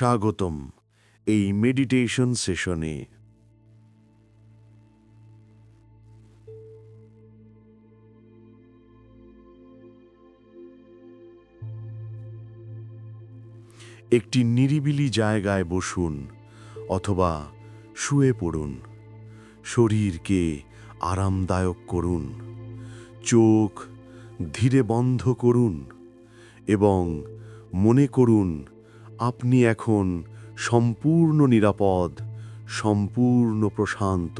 স্বাগতম এই মেডিটেশন সেশনে একটি নিরিবিলি জায়গায় বসুন অথবা শুয়ে পড়ুন। শরীরকে আরামদায়ক করুন। চোখ ধীরে বন্ধ করুন এবং মনে করুন আপনি এখন সম্পূর্ণ নিরাপদ, সম্পূর্ণ প্রশান্ত।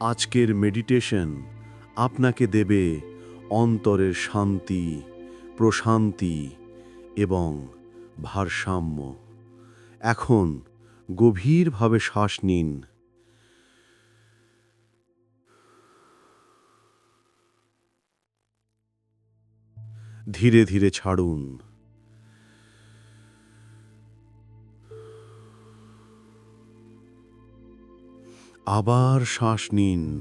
আজকের মেডিটেশন আপনাকে দেবে অন্তরের শান্তি, প্রশান্তি এবং ভারসাম্য। এখন গভীরভাবে শ্বাস নিন। ধীরে ধীরে ছাড়ুন। আবার শ্বাস নিন,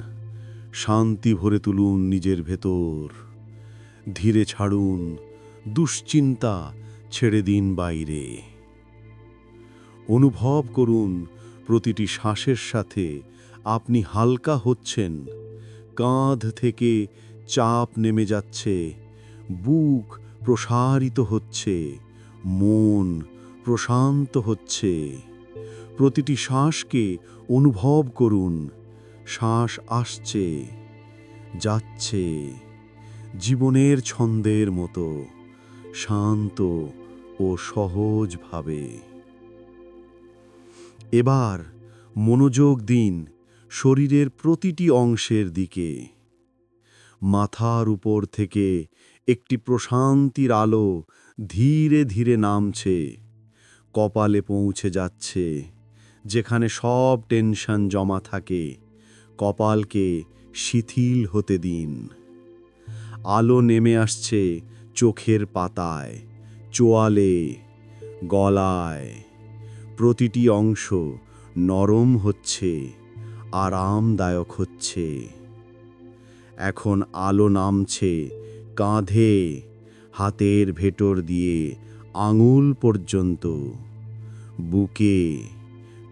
শান্তি ভরে তুলুন নিজের ভেতর। ধীরে ছাড়ুন, দুশ্চিন্তা ছেড়ে দিন বাইরে। অনুভব করুন, প্রতিটি শ্বাসের সাথে আপনি হালকা হচ্ছেন, কাঁধ থেকে চাপ নেমে যাচ্ছে। বুক প্রসারিত হচ্ছে, মন প্রশান্ত হচ্ছে। প্রতিটি শ্বাসকে অনুভব করুন, শ্বাস আসছে, যাচ্ছে। জীবনের ছন্দের মতো, শান্ত ও সহজভাবে। এবার মনোযোগ দিন শরীরের প্রতিটি অংশের দিকে। মাথার উপর থেকে একটি প্রশান্তির আলো ধীরে ধীরে নামছে। কপালে পৌঁছে যাচ্ছে, যেখানে সব টেনশন জমা থাকে। কপালকে শিথিল হতে দিন। আলো নেমে আসছে চোখের পাতায়, চোয়ালে, গলায়। প্রতিটি অংশ নরম হচ্ছে, আরামদায়ক হচ্ছে। এখন আলো নামছে কাঁধে, হাতের ভেতর দিয়ে আঙুল পর্যন্ত। বুকে,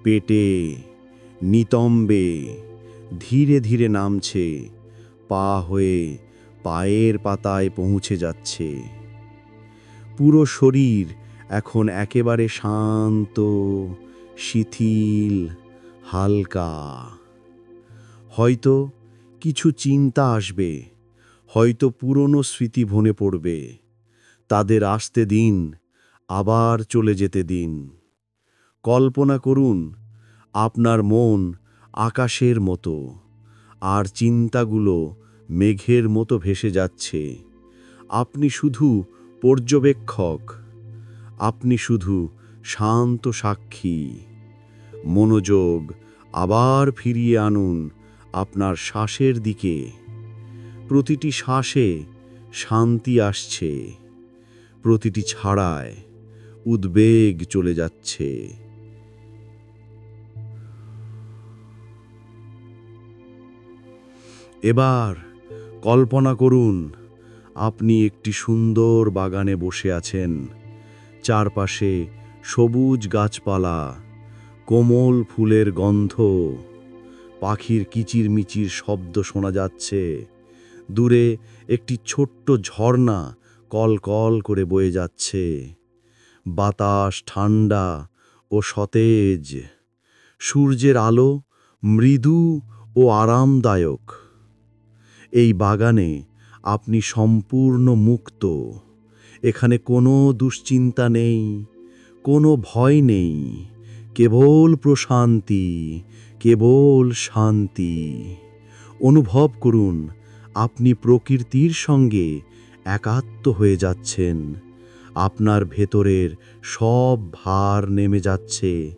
পেটে, নিতম্বে ধীরে ধীরে নামছে, পা হয়ে পায়ের পাতায় পৌঁছে যাচ্ছে। পুরো শরীর এখন একেবারে শান্ত, শিথিল, হালকা। হয়তো কিছু চিন্তা আসবে। হয়তো পুরনো স্মৃতি ভনে পড়বে। তাদের আসতে দিন, আবার চলে যেতে দিন। কল্পনা করুন, আপনার মন আকাশের মতো, আর চিন্তাগুলো মেঘের মতো ভেসে যাচ্ছে। আপনি শুধু পর্যবেক্ষক, আপনি শুধু শান্ত সাক্ষী। মনোযোগ আবার ফিরিয়ে আনুন আপনার শ্বাসের দিকে। প্রতিটি শ্বাসে শান্তি আসছে, প্রতিটি ছাড়ায় উদ্বেগ চলে যাচ্ছে। এবার কল্পনা করুন, আপনি একটি সুন্দর বাগানে বসে আছেন। চারপাশে সবুজ গাছপালা, কোমল ফুলের গন্ধ, পাখির কিচিরমিচির শব্দ শোনা যাচ্ছে। দূরে একটি ছোট্ট ঝর্ণা কল কল করে বয়ে যাচ্ছে। বাতাস ঠান্ডা ও সতেজ। সূর্যের আলো মৃদু ও আরামদায়ক। এই বাগানে আপনি সম্পূর্ণ মুক্ত। এখানে কোনো দুশ্চিন্তা নেই, কোনো ভয় নেই, কেবল প্রশান্তি, কেবল শান্তি। অনুভব করুন আপনি প্রকৃতির সঙ্গে একাত্ম হয়ে যাচ্ছেন। আপনার ভেতরের সব ভার নেমে যাচ্ছে।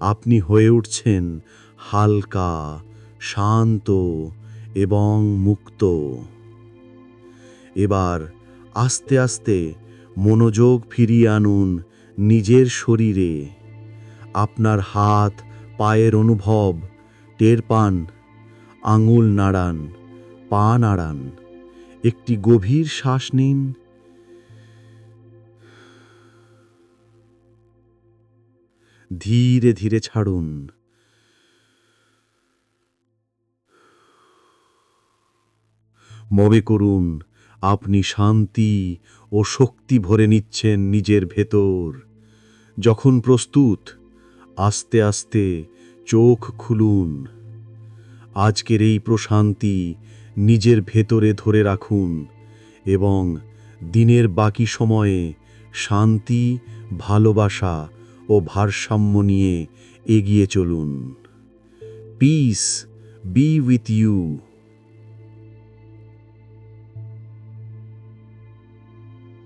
আপনি হয়ে উঠছেন হালকা, শান্ত এবং মুক্ত। এবার আস্তে আস্তে মনোযোগ ফিরিয়ে আনুন নিজের শরীরে। আপনার হাত, পায়ের অনুভব টের পান, আঙুল নাড়ান। পা নাড়ান একটি গভীর শ্বাস নিন। ধীরে ধীরে ছাড়ুন। মনে করুন, আপনি শান্তি ও শক্তি ভরে নিচ্ছেন নিজের ভেতর। যখন প্রস্তুত, আস্তে আস্তে চোখ খুলুন। আজকের এই প্রশান্তি নিজের ভেতরে ধরে রাখুন এবং দিনের বাকি সময়ে শান্তি, ভালোবাসা ও ভারসাম্য নিয়ে এগিয়ে চলুন। Peace be with you